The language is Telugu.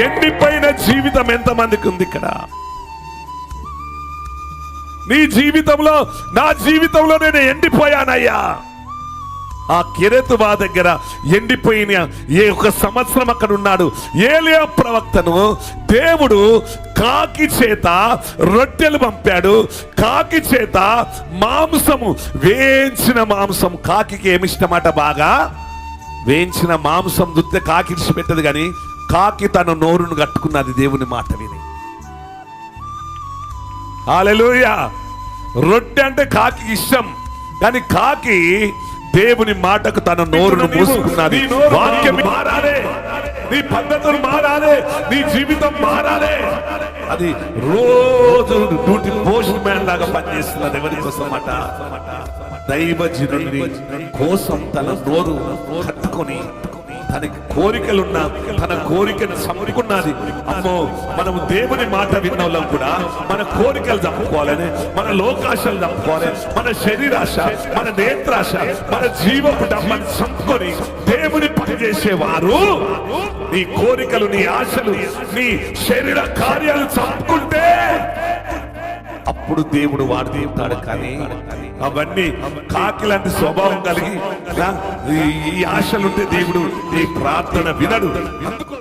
ఎండిపోయిన జీవితం ఎంతమందికి ఉంది ఇక్కడ? నీ జీవితంలో నా జీవితంలో నేను ఎండిపోయానయ్యా. ఆ కెరెతువా దగ్గర ఎండిపోయిన ఏ ఒక సంవత్సరం అక్కడ ఉన్నాడు. ఏలియా ప్రవక్తను దేవుడు కాకి చేత రొట్టెలు పంపాడు. కాకి చేత మాంసము వేయించిన మాంసం కాకి ఏమి ఇష్టమాట బాగా? వేయించిన మాంసం దుత్తే కాకి పెట్టదు కానీ కాకి తన నోరును కట్టుకున్నది దేవుని మాట విని. రొట్టె అంటే కాకి ఇష్టం కానీ కాకి దేవుని మాటకు తన నోరును మూసుకున్నది. వాక్యం మారాలే. నీ పద్ధతులు మారాలే. నీ జీవితం మారాలే. అది రోజు డ్యూటీ పోస్ట్ మ్యాన్ లాగా పనిచేస్తున్నది ఎవరి కోసం అట? దైవజనుని కోసం తన నోరు కట్టుకొని తనకి కోరికలున్నా తన కోరికను చంపుకున్నది అమ్మో మనము దేవుని మాట విన్నోళ్ళం కూడా మన కోరికలు తప్పుకోవాలని మన లోకాశలు చంపుకోవాలి మన శరీరాశ మన నేత్రాశ మన జీవపు డమ్మని చంపుకొని దేవుని పని చేసేవారు. నీ కోరికలు నీ ఆశలు నీ శరీర కార్యాలు చంపుకుంటే అప్పుడు దేవుడు వాడు తీరుతాడు కానీ అవన్నీ కాకి లాంటి స్వభావం కలిగి ఈ- ఆశలుంటే దేవుడు ఈ ప్రార్థన వినడు. అందుకోసం